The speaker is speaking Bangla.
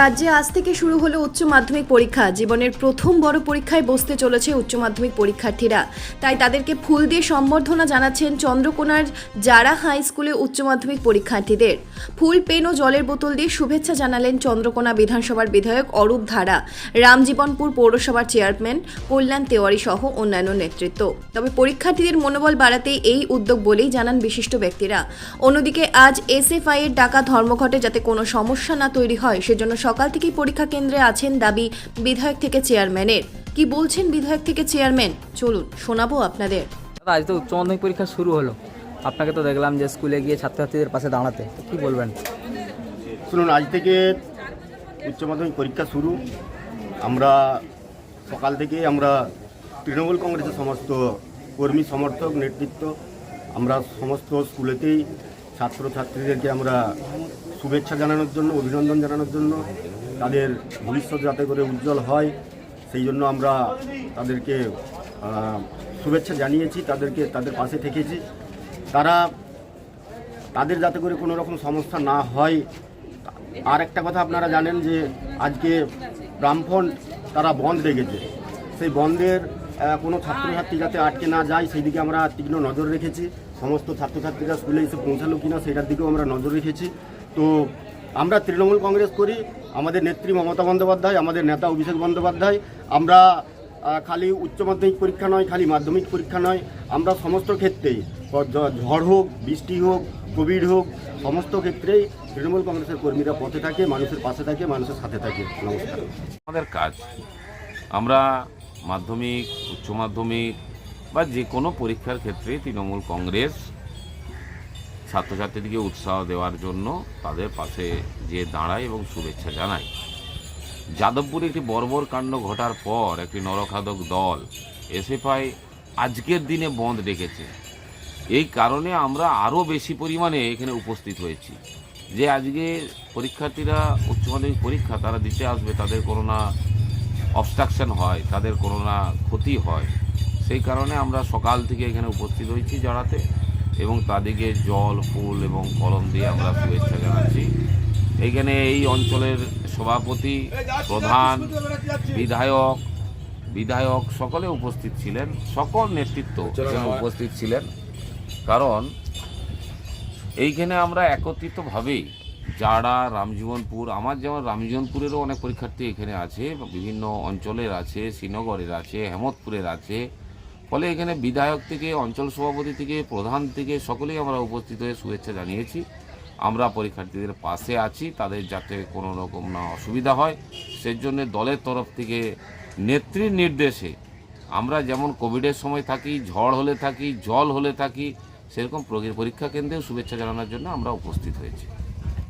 রাজ্যে আজ থেকে শুরু হলো উচ্চ মাধ্যমিক পরীক্ষা। জীবনের প্রথম বড় পরীক্ষায় বসতে চলেছে উচ্চ মাধ্যমিক পরীক্ষার্থীরা। তাই তাদেরকে ফুল দিয়ে সম্বর্ধনা জানাচ্ছেন চন্দ্রকোনার জারা হাই স্কুলে উচ্চ মাধ্যমিক পরীক্ষার্থীদের। ফুল, পেন ও জলের বোতল দিয়ে শুভেচ্ছা জানালেন চন্দ্রকোনা বিধানসভার বিধায়ক অরূপ ধারা, রামজীবনপুর পৌরসভার চেয়ারম্যান কল্যাণ তেওয়ারি সহ অন্যান্য নেতৃত্ব। তবে পরীক্ষার্থীদের মনোবল বাড়াতেই এই উদ্যোগ বলেই জানান বিশিষ্ট ব্যক্তিরা। অন্যদিকে আজ এসএফআই এর ডাকা ধর্মঘটে যাতে কোনো সমস্যা না তৈরি হয়, সেজন্য সকাল থেকেই পরীক্ষা কেন্দ্রে আছেন দাবি বিধায়ক থেকে চেয়ারম্যানের। কি বলছেন বিধায়ক থেকে চেয়ারম্যান? চলুন শোনাবো আপনাদের। আজ তো উচ্চ মাধ্যমিক পরীক্ষা শুরু হলো। আপনাকে তো দেখলাম যে স্কুলে গিয়ে ছাত্রছাত্রীদের পাশে দাঁড়াতে। কি বলবেন? শুনুন আজ থেকে উচ্চ মাধ্যমিক পরীক্ষা শুরু। আমরা সকাল থেকে আমরা তৃণমূল কংগ্রেসের সমস্ত কর্মী সমর্থক নেতৃত্ব আমরা সমস্ত স্কুলেতেই ছাত্রছাত্রীদেরকে আমরা শুভেচ্ছা জানানোর জন্য, অভিনন্দন জানানোর জন্য তাদের ভবিষ্যৎ যাতে করে উজ্জ্বল হয়, সেই জন্য আমরা তাদেরকে শুভেচ্ছা জানিয়েছি, তাদেরকে, তাদের পাশে থেকেছি। তারা, তাদের যাতে করে কোনো রকম সমস্যা না হয়, আর একটা কথা আপনারা জানেন যে আজকে ব্রাহ্মণ তারা বন্ধ রেখেছে সেই বন্ধের কোনো ছাত্রছাত্রী যাতে আটকে না যায়, সেই দিকে আমরা তীক্ষ্ণ নজর রেখেছি। সমস্ত ছাত্রছাত্রীরা স্কুলে এসে পৌঁছালো কিনা, সেটার দিকেও আমরা নজর রেখেছি। তো আমরা তৃণমূল কংগ্রেস করি, আমাদের নেত্রী মমতা বন্দ্যোপাধ্যায়, আমাদের নেতা অভিষেক বন্দ্যোপাধ্যায়, আমরা খালি উচ্চ মাধ্যমিক পরীক্ষা নয়, খালি মাধ্যমিক পরীক্ষা নয়, আমরা সমস্ত ক্ষেত্রেই ঝড় হোক, বৃষ্টি হোক, কোভিড হোক, সমস্ত ক্ষেত্রেই তৃণমূল কংগ্রেসের কর্মীরা পথে থাকে, মানুষের পাশে থাকে, মানুষের সাথে থাকে। নমস্কার। আমাদের কাজ, আমরা মাধ্যমিক, উচ্চ মাধ্যমিক বা যে কোনো পরীক্ষার ক্ষেত্রে তৃণমূল কংগ্রেস ছাত্রছাত্রীদেরকে উৎসাহ দেওয়ার জন্য তাদের পাশে যে দাঁড়ায় এবং শুভেচ্ছা জানায়। যাদবপুরে একটি বর্বর কাণ্ড ঘটার পর একটি নরখাদক দল এসএফআই আজকের দিনে বন্ধ ডেকেছে। এই কারণে আমরা আরও বেশি পরিমাণে এখানে উপস্থিত হয়েছি। যে আজকে পরীক্ষার্থীরা, উচ্চ মাধ্যমিক পরীক্ষা তারা দিতে আসবে, তাদের কোনো না অবস্ট্রাকশন হয়, তাদের কোনো না ক্ষতি হয়। সেই কারণে আমরা সকাল থেকে এখানে উপস্থিত হয়েছি জড়াতে এবং তাদেরকে জল, ফুল এবং কলম দিয়ে আমরা শুভেচ্ছা জানাচ্ছি। এইখানে এই অঞ্চলের সভাপতি, প্রধান, বিধায়ক বিধায়ক সকলে উপস্থিত ছিলেন, সকল নেতৃত্ব উপস্থিত ছিলেন। কারণ এইখানে আমরা একত্রিতভাবেই যারা রামজীবনপুর, আমার যেমন রামজীবনপুরেরও অনেক পরীক্ষার্থী এখানে আছে, বিভিন্ন অঞ্চলের আছে, শ্রীনগরের আছে হেমতপুরের আছে ফলে এখানে বিধায়ক থেকে, অঞ্চল সভাপতি থেকে, প্রধান থেকে সকলেই আমরা উপস্থিত হয়ে শুভেচ্ছা জানিয়েছি। আমরা পরীক্ষার্থীদের পাশে আছি, তাদের যাতে কোনো রকম না অসুবিধা হয়। সেজন্য দলের তরফ থেকে নেত্রীর নির্দেশে আমরা যেমন কোভিডের সময় থাকি, ঝড় হলে থাকি, জল হলে থাকি, সেরকম পরীক্ষা কেন্দ্রেও শুভেচ্ছা জানানোর জন্য আমরা উপস্থিত হয়েছি।